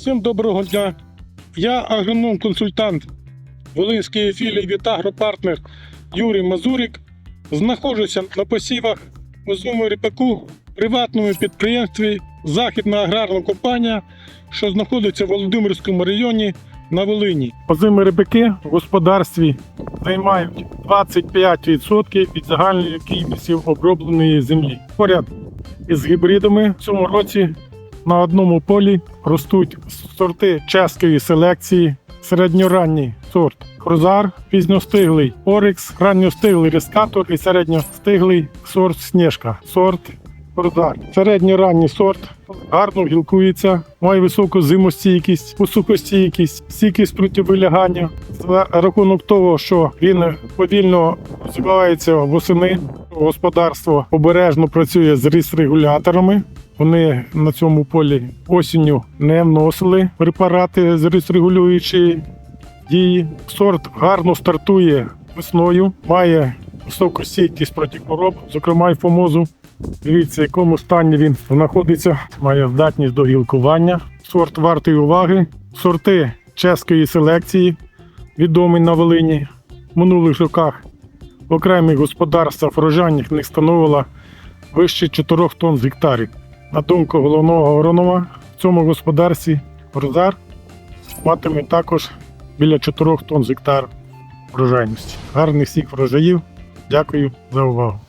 Всім доброго дня. Я агроном-консультант Волинської філії Вітагропартнер Юрій Мазурик. Знаходжуся на посівах озимого ріпаку приватному підприємстві Західна аграрна компанія, що знаходиться в Володимирському районі на Волині. Озимі ріпаки в господарстві займають 25% від загальної кількості обробленої землі. Поряд із гібридами в цьому році на одному полі ростуть сорти чеської селекції, середньоранній сорт Крузар, пізньостиглий Орикс, ранньостиглий Рескатор і середньостиглий сорт Снежка, сорт Крузар. Середньоранній сорт гарно гілкується, має високу зимостійкість, посухостійкість, стійкість проти вилягання. За рахунок того, що він повільно розвивається восени, господарство обережно працює з ріс-регуляторами. Вони на цьому полі осінню не вносили препарати з ріс-регулюючі дії. Сорт гарно стартує весною, має високу стійкість проти хвороб, зокрема й фомозу. Дивіться, в якому стані він знаходиться, має здатність до гілкування. Сорт вартий уваги. Сорти чеської селекції, відомі на Волині. В минулих роках в окремих господарствах врожайних не становила вище 4 тонн з гектарів. На думку головного агронома, в цьому господарстві Розар матиме також біля 4 тонн з гектар врожайності. Гарних всіх врожаїв. Дякую за увагу.